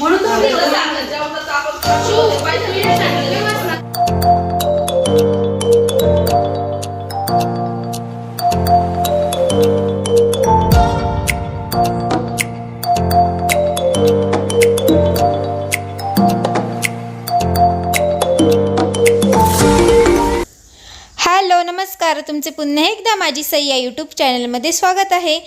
म्हणून जेवणाचं आपण सांगितलं. हॅलो नमस्कार. तुमचे पुन्हा एकदा माझी सई या यूट्यूब चॅनलमध्ये स्वागत आहे.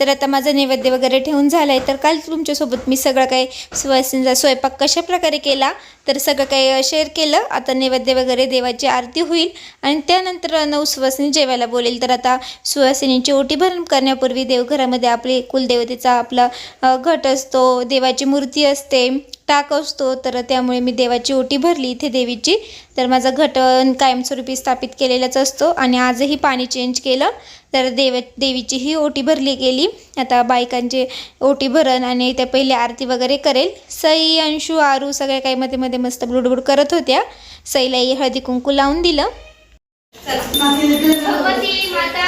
तर आता माझं नैवेद्य वगैरे ठेवून झालं आहे तर काल तुमच्यासोबत मी सगळं काही स्वयंचा स्वयंपाक कशा प्रकारे केला तर सगळं काही शेअर केलं. आता नैवेद्य वगैरे देवाची आरती होईल. आणि त्यानंतर नऊ सुवासिनी जेवायला बोलेल. तर आता सुवासिनींची ओटी भरण करण्यापूर्वी देवघरामध्ये आपले कुलदेवतेचा आपला घट असतो. देवाची मूर्ती असते. टाक असतो तर त्यामुळे मी देवाची ओटी भरली इथे देवीची. तर माझा घट अ, कायमस्वरूपी स्थापित केलेलाच असतो आणि आजही पाणी चेंज केलं तर देव देवीची ही ओटी भरली गेली. आता बायकांचे ओटी भरण आणि त्या पहिले आरती वगैरे करेल. सई अंशू आरू सगळ्या काही मध्ये मध्ये मस्त बुडबुड करत होत्या. सईलाही हळदी कुंकू लावून दिलं. माता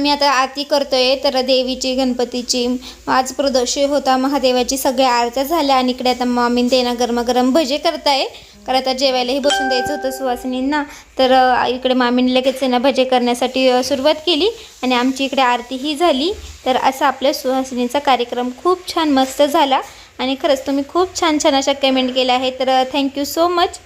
आम्ही आता आरती करतोय तर देवीची गणपतीची आज प्रदोषी होता महादेवाची सगळ्या आरत्या झाल्या आणि इकडे आता मामीन ते गरमागरम भजे करताय. कारण आता जेवायलाही बसून द्यायचं होतं सुवासिनींना तर इकडे मामीने लगेच येणं भजे करण्यासाठी सुरुवात केली आणि आमची इकडे आरतीही झाली. तर असा आपल्या सुहासिनीचा कार्यक्रम खूप छान मस्त झाला. आणि खरंच तुम्ही खूप छान छान अशा कमेंट केल्या आहेत. तर थँक्यू सो मच.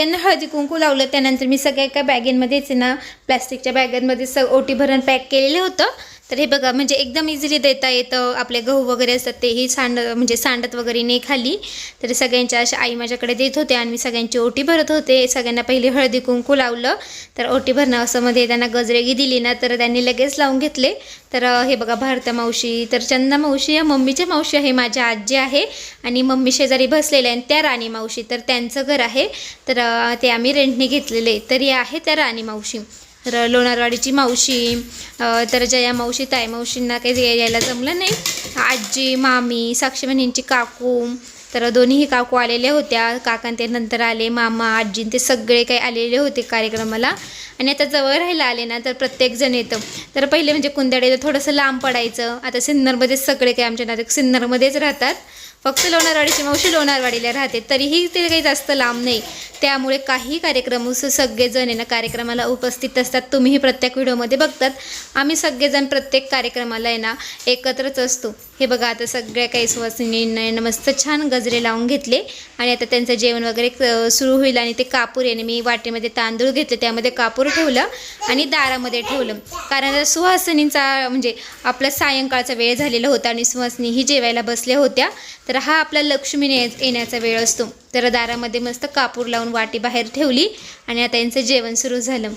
सगळ्यांना हळदी कुंकू लावलं. त्यानंतर मी सगळ्या एका बॅगेंमध्येच ना प्लॅस्टिकच्या बॅगांमध्ये स ओटी भरण पॅक केलेलं होतं. तर हे बघा म्हणजे एकदम इझिली देता येतं. आपले गहू वगैरे असतात तेही सांड म्हणजे सांडत वगैरे नाही खाली. तर सगळ्यांच्या अशा आई माझ्याकडे देत होते आणि मी सगळ्यांची ओटी भरत होते. सगळ्यांना पहिली हळदी कुंकू लावलं. तर ओटी भरणं असं मध्ये त्यांना गजरेगी दिली ना तर त्यांनी लगेच लावून घेतले. तर हे बघा भारता मावशी तर चंदा मावशी या मम्मीच्या मावशी आहे माझ्या आजी आहे. आणि मम्मी शेजारी बसलेल्या आहेत त्या राणी मावशी. तर त्यांचं घर आहे. तर ते आम्ही रेंटने घेतलेले. तर या आहे त्या राणी मावशी. तर लोणारवाडीची मावशी तर जया मावशी ताई मावशींना काही यायला जमलं नाही. आजी मामी साक्षी बहिणींची काकू तर दोन्हीही काकू आलेल्या होत्या. काकां ते नंतर आले मामा आजी ते सगळे काही आलेले होते कार्यक्रमाला. आणि आता जवळ राहायला आले ना तर प्रत्येकजण येतं. तर पहिले म्हणजे कुंदाडे थोडंसं लांब पडायचं. आता सिन्नरमध्येच सगळे काही आमच्या नाते सिन्नरमध्येच राहतात. फक्त लोणारवाडीची मावशी लोणारवाडीला राहते तरीही ते काही जास्त लांब नाही. त्यामुळे काही कार्यक्रम असं सगळेजण आहे ना कार्यक्रमाला उपस्थित असतात. तुम्हीही प्रत्येक व्हिडिओमध्ये बघतात. आम्ही सगळेजण प्रत्येक कार्यक्रमाला आहे ना एकत्रच असतो. हे बघा आता सगळ्या काही सुवासिनी मस्त छान गजरे लावून घेतले. आणि आता त्यांचं जेवण वगैरे सुरू होईल आणि ते कापूर याने मी वाटेमध्ये तांदूळ घेतले त्यामध्ये कापूर ठेवलं आणि दारामध्ये ठेवलं. कारण सुहासिनींचा म्हणजे आपला सायंकाळचा वेळ झालेला होता आणि सुहासिनीही जेवायला बसल्या होत्या तर हा आपला लक्ष्मीने येण्याचा वेळ असतो. तर दारामध्ये मस्त कापूर लावून वाटी बाहेर ठेवली आणि आता यांचं जेवण सुरू झालं.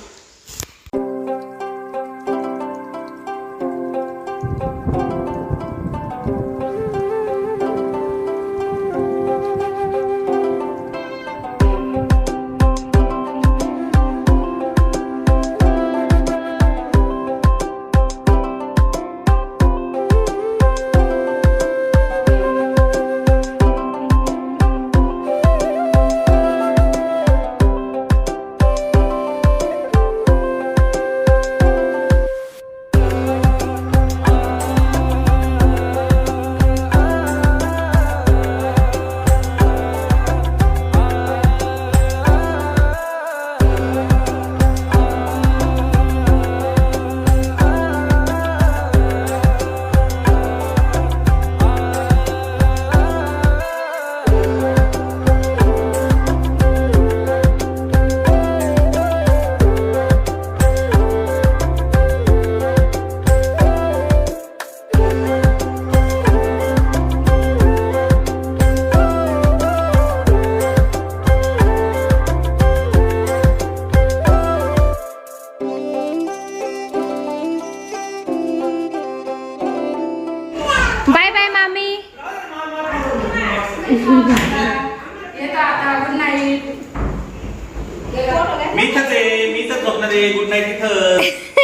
आहे मी तर झोपणार आहे गुड नाईट तिथं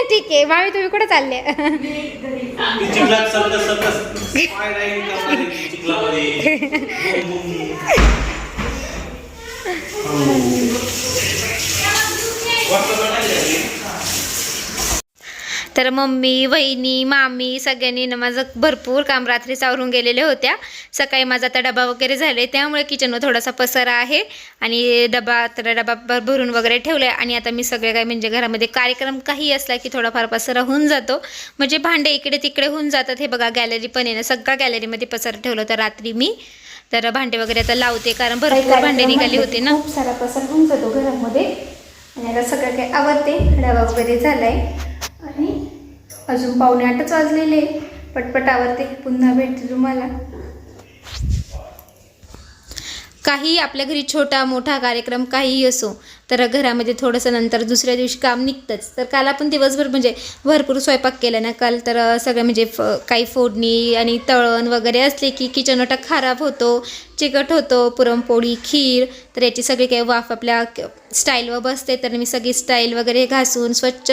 ठीक आहे मामी तुम्ही कुठे चालले ती चिखलात सरकत सरकत पाय राहील करणार आहे ती चिखलामध्ये बुम, बुम. वाटतं वाटायला लागली. तर मम्मी वहिनी मामी सगळ्यांनी ना माझं भरपूर काम रात्रीच आवरून गेलेले होत्या. सकाळी माझा आता डबा वगैरे झाले त्यामुळे किचनवर थोडासा पसारा आहे. आणि डबा तर डबा भर- भरून वगैरे ठेवला आहे आणि आता मी सगळे काय म्हणजे घरामध्ये कार्यक्रम काही असला की थोडाफार पसारा होऊन जातो. म्हणजे भांडे इकडे तिकडे होऊन जातात. हे बघा गॅलरी पण आहे ना सगळ्या गॅलरीमध्ये पसारा ठेवलं होतं रात्री मी. तर भांडे वगैरे आता लावते कारण भरपूर भांडे निघाली होते ना. खूप सारा पसार होऊन जातो घरामध्ये. आणि आता सगळं काही आवडते डबा वगैरे झालाय. अजून पावणे आठच वाजलेले पटपट आवडते पुन्हा भेटते तुम्हाला. काही आपल्या घरी छोटा मोठा कार्यक्रम काहीही असो तर घरामध्ये थोडंसं नंतर दुसऱ्या दिवशी काम निघतंच. तर काल आपण दिवसभर म्हणजे भरपूर स्वयंपाक केला ना काल. तर सगळं म्हणजे फ काही फोडणी आणि तळण वगैरे असले की किचन ओटा खराब होतो चिकट होतो पुरणपोळी खीर. तर याची सगळी काही वाफ आपल्या स्टाईलवर बसते. तर मी सगळी स्टाईल वगैरे घासून स्वच्छ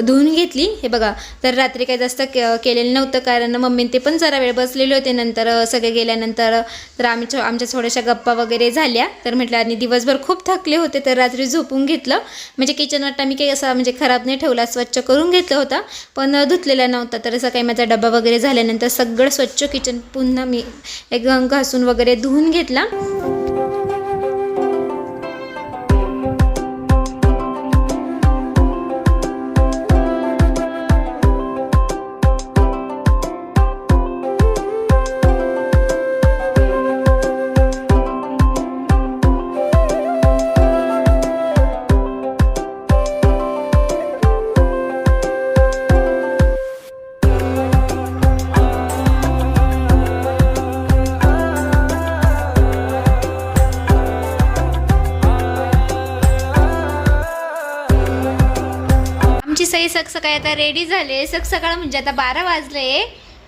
धुवून घेतली. हे बघा तर रात्री काही जास्त के- केलेलं नव्हतं कारण मम्मी ते पण जरा वेळ बसलेले होते. नंतर सगळे गेल्यानंतर तर आम्ही छो- आमच्या थोड्याशा गप्पा वगैरे झाल्या. तर म्हटलं आणि दिवसभर खूप थकले होते. तर रात्री झोपून घेतलं. म्हणजे किचन वाटा मी काही असा म्हणजे खराब नाही ठेवला स्वच्छ करून घेतलं होता. पण धुतलेला नव्हता. तर असं काही माझा डबा वगैरे झाल्यानंतर सगळं स्वच्छ किचन पुन्हा मी एकदम घासून वगैरे धुवून घेतला. सकाळी आता रेडी झाले. सक सकाळ म्हणजे आता बारा वाजले.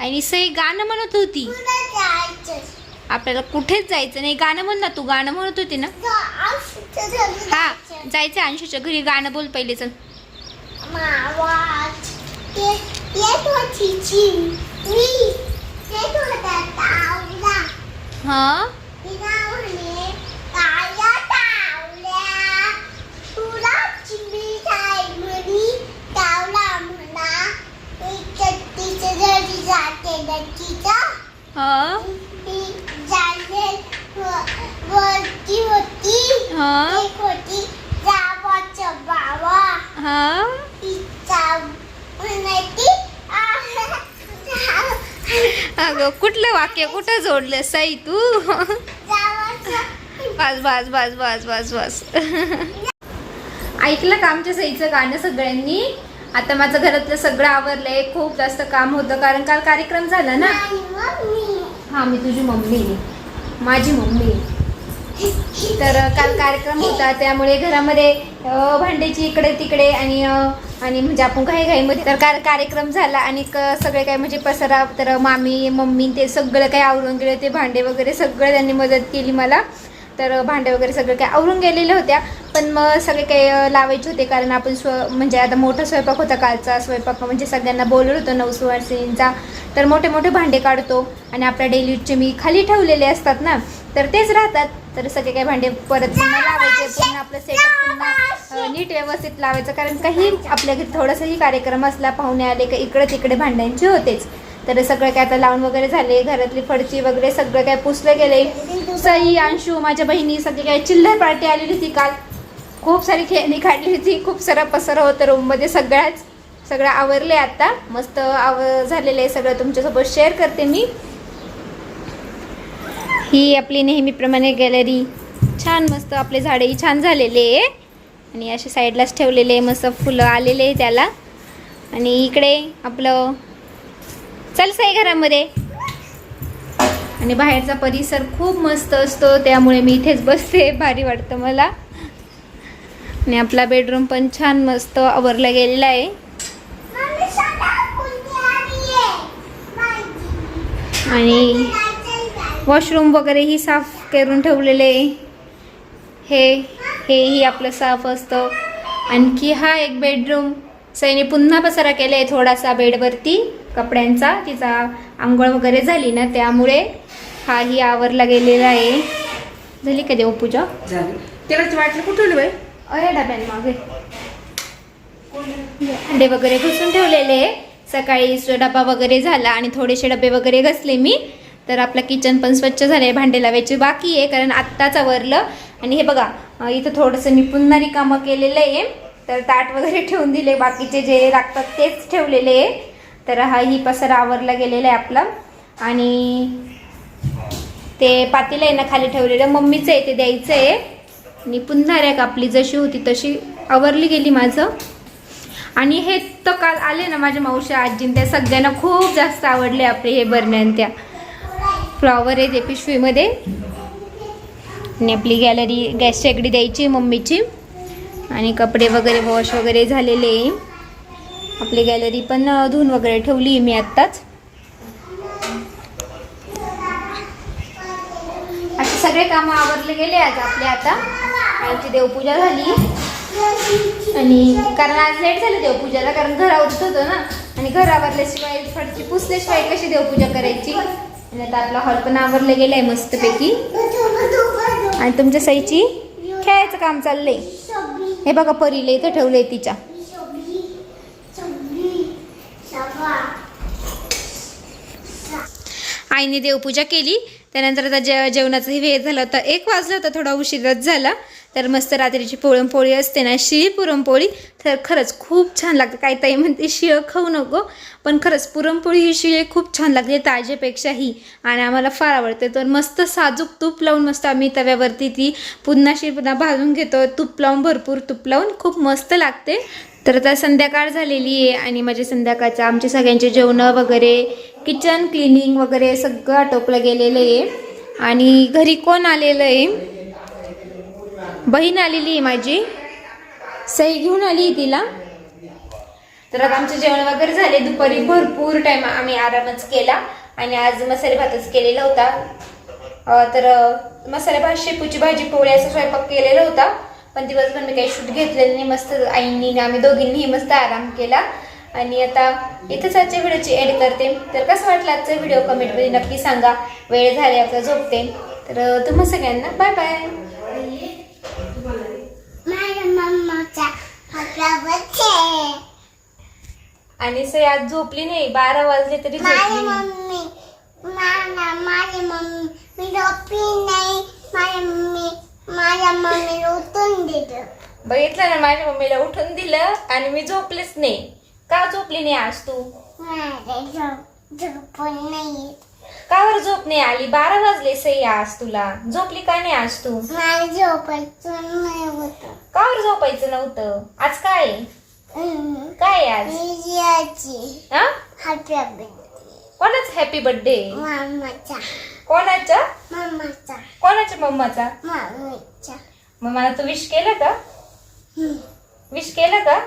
आणि सई गाणं म्हणत होती. आपल्याला कुठेच जायचं नाही. गाणं म्हण ना तू. गाणं म्हणत होती ना? हा जायचं अंशूच्या घरी. गाणं बोल पहिले चल. हा तिला म्हणे काया तावल्या तुला चिमणी काय म्हणी तावला म्हणा तिचं तिचं घरी जाते हा? ती वरती होती. हा? एक होती जावाचं हा? तिचा अगं कुठलं वाक्य? कुठं जोडलं सई तू? बस बस बस बस बस बस ऐकलं का आमच्या सईचं गाणं सगळ्यांनी? आता माझं घरातलं सगळं आवरलंय खूप जास्त काम होतं कारण काल कार्यक्रम झाला ना हा मी तुझी मम्मी आहे. माझी मम्मी. तर काल कार्यक्रम होता त्यामुळे घरामध्ये भांड्याची इकडे तिकडे आणि आणि म्हणजे आपण घाई घाईमध्ये तर काल कार्यक्रम झाला आणि क- सगळे काय म्हणजे पसारा तर मामी मम्मी ते सगळं काही आवरून गेले ते भांडे वगैरे सगळं त्यांनी मदत केली मला तर भांडे वगैरे सगळं काही आवरून गेलेल्या होत्या. पण मग सगळे काही लावायचे होते कारण आपण स्व म्हणजे आता मोठा स्वयंपाक होता कालचा. स्वयंपाक म्हणजे सगळ्यांना बोलवलं होतं नऊ सुवासिनींचा तर मोठे मोठे भांडे काढतो आणि आपल्या डेलीचे मी खाली ठेवलेले असतात ना तर तेच राहतात. तर सगळे काही भांडे परत पुन्हा लावायचे पुन्हा आपलं सेटअप पुन्हा नीट व्यवस्थित लावायचं. कारण काही आपल्या घरी थोडासाही कार्यक्रम असला पाहुणे आले का इकडे तिकडे भांड्यांचे होतेच. तर सगळं काय आता लावून वगैरे झाले घरातली फडची वगैरे सगळं काय पुसलं गेले सई अंशू माझ्या बहिणी सगळी काय चिल्लर पार्टी आलेली होती काल. खूप सारी खेळणी काढली होती खूप सारा पसरा होता रूममध्ये सगळ्याच सगळं आवरले आता. मस्त आव झालेलं आहे सगळं तुमच्यासोबत शेअर करते मी. ही आपली नेहमीप्रमाणे गॅलरी छान मस्त आपले झाडेही छान झालेले आहे. आणि असे साईडलाच ठेवलेले आहे मस्त फुलं आलेले आहे त्याला. आणि इकडे आपलं चल साई घरामध्ये. आणि बाहेरचा परिसर खूप मस्त असतो त्यामुळे मी इथेच बसते भारी वाटतं मला. आणि आपला बेडरूम पण छान मस्त आवरला गेलेला आहे. आणि वॉशरूम वगैरे वॉशरूम वगैरेही साफ करून ठेवलेले हे हेही आपलं साफ असतं. आणखी हा एक बेडरूम सईने पुन्हा पसारा केला आहे थोडासा बेडवरती कपड्यांचा तिचा आंघोळ वगैरे झाली ना त्यामुळे हाही आवरला गेलेला आहे. झाली का देवपूजा तेलाच वाटलं कुठं बाई? अरे डब्यांमागे अंडे वगैरे घुसून ठेवलेले. आहे सकाळी डबा वगैरे झाला आणि थोडेसे डबे वगैरे घसले मी. तर आपलं किचन पण स्वच्छ झाले भांडे लावायची बाकी आहे कारण आत्ताच आवरलं. आणि हे बघा इथं थोडंसं मी पुन्हा रिकामं केलेलं आहे. तर ताट वगैरे ठेवून दिले बाकीचे जे लागतात तेच ठेवलेले आहे. तर हा ही पसर आवरला गेलेला आहे आपला. आणि ते पातेलं आहे ना खाली ठेवलेलं. मम्मीचं आहे ते द्यायचं आहे आणि पुन्हा रॅक आपली जशी होती तशी आवरली गेली माझं. आणि हे तर काल आले ना माझ्या मावशी आजीन त्या सगळ्यांना खूप जास्त आवडले आपले हे बरण्यान त्या. फ्लॉवर आहे ते पिशवीमध्ये. आणि आपली गॅलरी गॅस शेगडी द्यायची मम्मीची. आणि कपडे वगैरे वॉश वगैरे झालेले आहे. आपली गॅलरी पण धुवून वगैरे ठेवली आहे मी आत्ताच. असे सगळे कामं आवरले गेले आज आपले आता. आमची देवपूजा झाली. आणि कारण आज लेट झाली देवपूजाला कारण घर होतं ना. आणि घरावरल्याशिवाय फडची पुसल्याशिवाय कशी देवपूजा करायची? आणि आता आपला हॉल पण आवरले गेलाय मस्तपैकी. आणि तुमच्या सईची खेळायचं काम चाललंय. हे बघा परीला इथं ठेवलंय तिच्या. आईने देवपूजा केली. त्यानंतर आता जे जेवणाचं वेळ झाला होता. एक वाजलं होतं थोडा उशीरच झाला. तर मस्त रात्रीची पुरणपोळी असते ना शिळी पुरणपोळी. तर खरंच खूप छान लागते. काही ताई म्हणते शिळं खाऊ नको. पण खरंच पुरणपोळी ही शिळे खूप छान लागते ताजेपेक्षाही. आणि आम्हाला फार आवडते. तर मस्त साजूक तूप लावून मस्त आम्ही तव्यावरती ती पुन्हा शिळी पुन्हा भाजून घेतो. तूप लावून भरपूर तूप लावून खूप मस्त लागते. तर आता संध्याकाळ झालेली आहे आणि माझे संध्याकाळचं आमचे सगळ्यांचे जेवणं वगैरे किचन क्लिनिंग वगैरे सगळं आटोपलं गेलेलं आहे. आणि घरी कोण आलेलं आहे? बहीण आलेली आहे माझी. सई घेऊन आली आहे तिला. तर आता आमचं जेवण वगैरे झाले. दुपारी भरपूर टाईम आम्ही आरामच केला आणि आज मसाले भातच केलेला होता. तर मसाले भात शेपूची भाजी पोळी असा स्वयंपाक केलेला होता. पण दिवसभर मी काही शूट घेतलेलं नाही मस्त आईंनी आम्ही दोघींनी मस्त आराम केला. आणि आता इथंच आजच्या व्हिडिओची एड करते. तर कसं वाटलं आजचा व्हिडिओ कमेंटमध्ये नक्की सांगा. वेळ झाले आता झोपते. तर तुम्हा सगळ्यांना बाय बाय. आणि सई आज झोपली नाही बारा वाजले तरी माझी. मम्मी माझी मम्मी मी झोपली नाही. माझ्या मम्मी माझ्या मम्मीला उठून दिलं. बघितलं ना माझ्या मम्मीला उठून दिलं आणि मी झोपलेच नाही. का झोपली नाही आज तू? झोप झोपून नाही का बरं झोप नाही आली? बारा वाजले सई आज तुला. झोपली का नाही आज तू? मला झोपायचं नाही होतं का बरं झोपायचं नव्हतं? आज काय? आहे? हम्म. काय आहे आज? मी याची हा हॅपी कोणाच हॅपी बर्थडे मामाचा. कोणाच्या मामाचा कोणाच्या मम्माचा? मामीचा. मग मला तू विश केलं का. विश केलं का?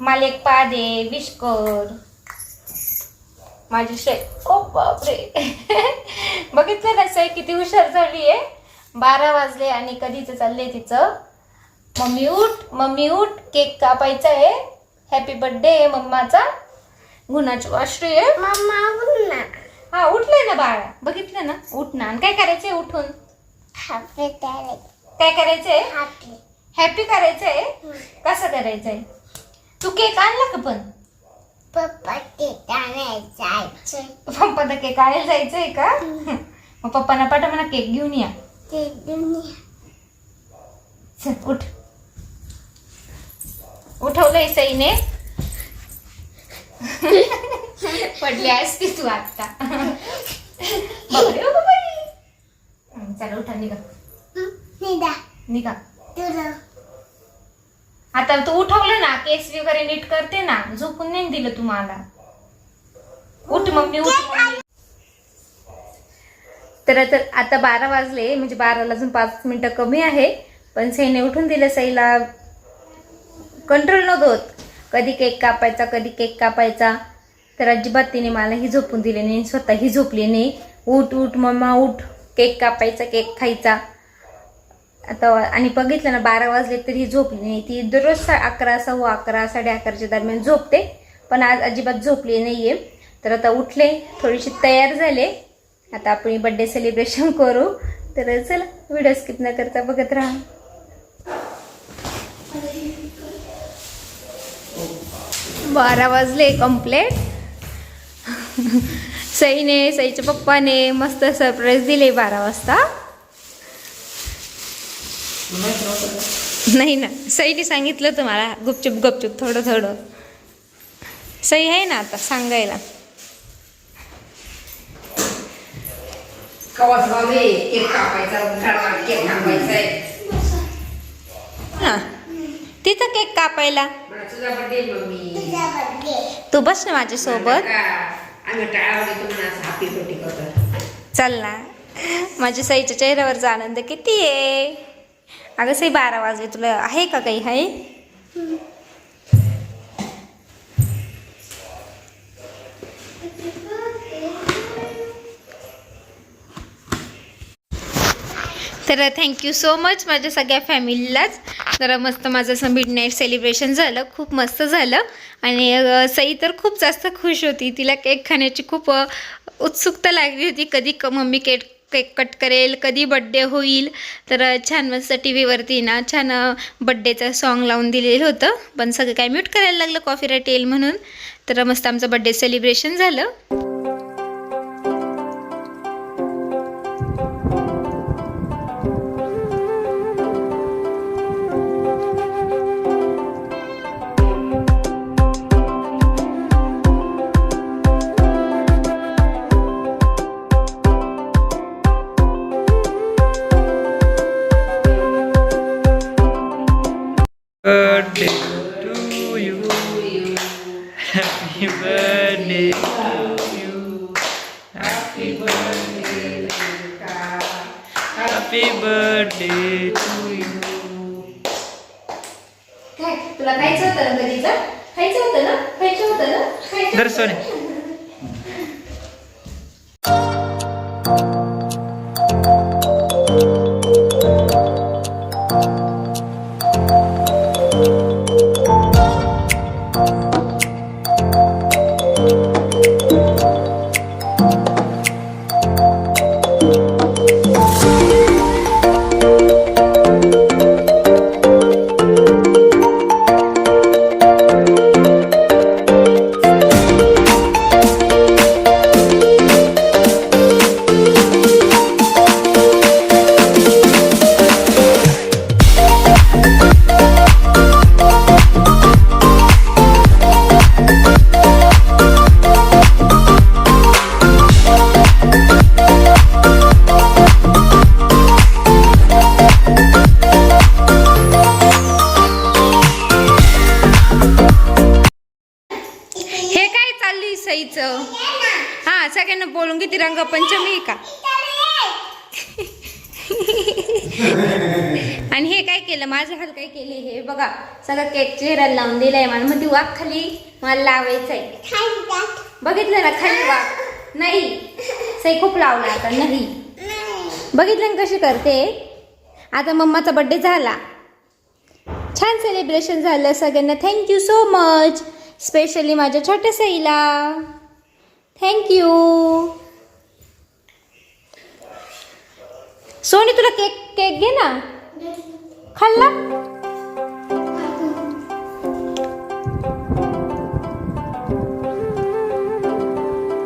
मला एक पा दे विश कर. माझी शे ओ बापरे. बघितलं ना सई किती हुशार झाली आहे. बारा वाजले आणि कधीच चाललंय तिचं. मम्मी उठ मम्मी उठ केक कापायचा आहे. हॅपी बर्थडे मम्माचा. गुणाची वाश्री आहे. मम्मा उन्हा हा उठलंय ना बाळा. बघितलं ना? उठ ना. आणि काय करायचंय उठून? हॅपी काय करायचंय? हॅपी हॅपी करायचंय? कसं करायचंय? तू केक आणला का पण? पप्पा ते केक आणायला जायचंय का? मग पप्पांना पाठवा म्हणा केक घेऊन या. ते दुनिया चल उठ. उठवलंय सईने. पडली असती तू आता ओ बाई. हं, चला उठा निघा. निघा. तुझं आता तू उठवलं ना केस वगैरे नीट करते ना झोपून नाही दिलं तुम्हाला उठ मम्मी उठ मम्मी तर आता आता बारा वाजले म्हणजे बाराला अजून पाच मिनिटं कमी आहे. पण सईने उठून दिलं सईला. कंट्रोल नव्हतं होत. कधी केक कापायचा कधी केक कापायचा. तर अजिबात तिने मलाही झोपून दिले नाही स्वतःही झोपली नाही. उठ उठ मम्मा उठ. केक कापायचा केक खायचा. आता आणि बघितलं ना बारा वाजले तरी झोपली नाही. ती दररोज सा अकरा सव्वा अकरा साडे अकराच्या दरम्यान झोपते पण आज अजिबात झोपली नाही आहे तर आता उठले थोडीशी तयार झाले. आता आपण बड्डे सेलिब्रेशन करू. तर चला व्हिडिओ स्किप न करता बघत राहा. बारा वाजले कम्प्लेट सईने सईच्या पप्पाने मस्त सरप्राईज दिले बारा वाजता. नाही ना सईने सांगितलं तुम्हाला गुपचूप गुपचूप थोडं थोडं. सई आहे ना आता सांगायला. हा. तिथं केक कापायला. तुझा बर्थडे तू बस ना माझ्यासोबत. चल ना. माझ्या सईच्या चेहऱ्यावरचा आनंद किती आहे? अगं सई बारा वाजले. तुला आहे का काही? आहे? तर थँक्यू सो मच माझ्या सगळ्या फॅमिलीलाच. जरा मस्त माझं असं मिड नाईट सेलिब्रेशन झालं खूप मस्त झालं. आणि सई तर खूप जास्त खुश होती. तिला केक खाण्याची खूप उत्सुकता लागली होती. कधी क मम्मी केक केक कट करेल कधी बड्डे होईल. तर छान मस्त टी व्हीवरती ना छान बड्डेचं सॉन्ग लावून दिलेलं होतं. पण सगळं काय म्यूट करायला लागलं कॉफी राईट येईल म्हणून. तर मस्त आमचं बड्डे सेलिब्रेशन झालं. Happy birthday to you. काय तुला खायचं होतं ना कधीचं खायचं होतं ना? खायचं होतं ना? खायचं दर सोने आणि हे काय केलं? माझं हात काय केले? हे बघा सगळं केक चेहऱ्याला लावून दिलाय मला. मग ती वाघ खाली मला लावायचं आहे बघितलं ना खाली वाघ नाही. सई खूप लावला आता नाही. बघितलं ना कशी करते? आता मम्माचा बड्डे झाला. छान सेलिब्रेशन झालं सगळ्यांना. थँक्यू सो मच स्पेशली माझ्या छोट्या सईला. थँक्यू सोनी तुला केक केक घे ना. खाल्ला